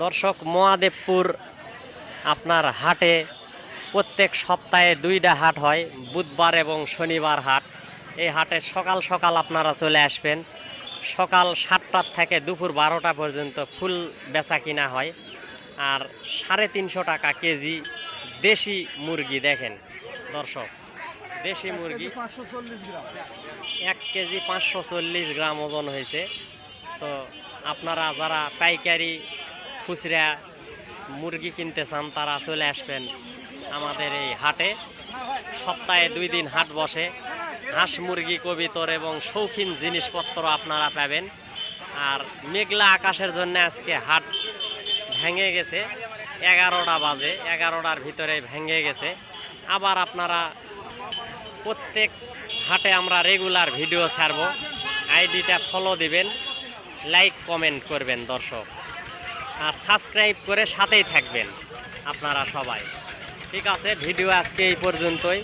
দর্শক, মহাদেবপুর আপনার হাটে প্রত্যেক সপ্তাহে দুইটা হাট হয়, বুধবার এবং শনিবার হাট। এই হাটে সকাল সকাল আপনারা চলে আসবেন। সকাল সাতটার থেকে দুপুর বারোটা পর্যন্ত ফুল বেচা কিনা হয়। আর সাড়ে তিনশো টাকা কেজি দেশি মুরগি দেখেন দর্শক, দেশি মুরগি এক কেজি পাঁচশো চল্লিশ গ্রাম ওজন হয়েছে। তো আপনারা যারা পাইকারি খুচরা মুরগি কিনতে চান তারা চলে আসবেন আমাদের এই হাটে। সপ্তাহে দুই দিন হাট বসে। হাঁস মুরগি, কবিতর এবং শৌখিন জিনিসপত্র আপনারা পাবেন। আর মেঘলা আকাশের জন্য আজকে হাট ভেঙে গেছে। এগারোটা বাজে, এগারোটার ভিতরে ভেঙে গেছে। আবার আপনারা প্রত্যেক হাটে আমরা রেগুলার ভিডিও ছাড়ব। আইডিটা ফলো দিবেন, লাইক, কমেন্ট করবেন দর্শক। আর সাবস্ক্রাইব করে সাথেই থাকবেন আপনারা সবাই। ঠিক আছে ভিডিও আজকে এই পর্যন্তই।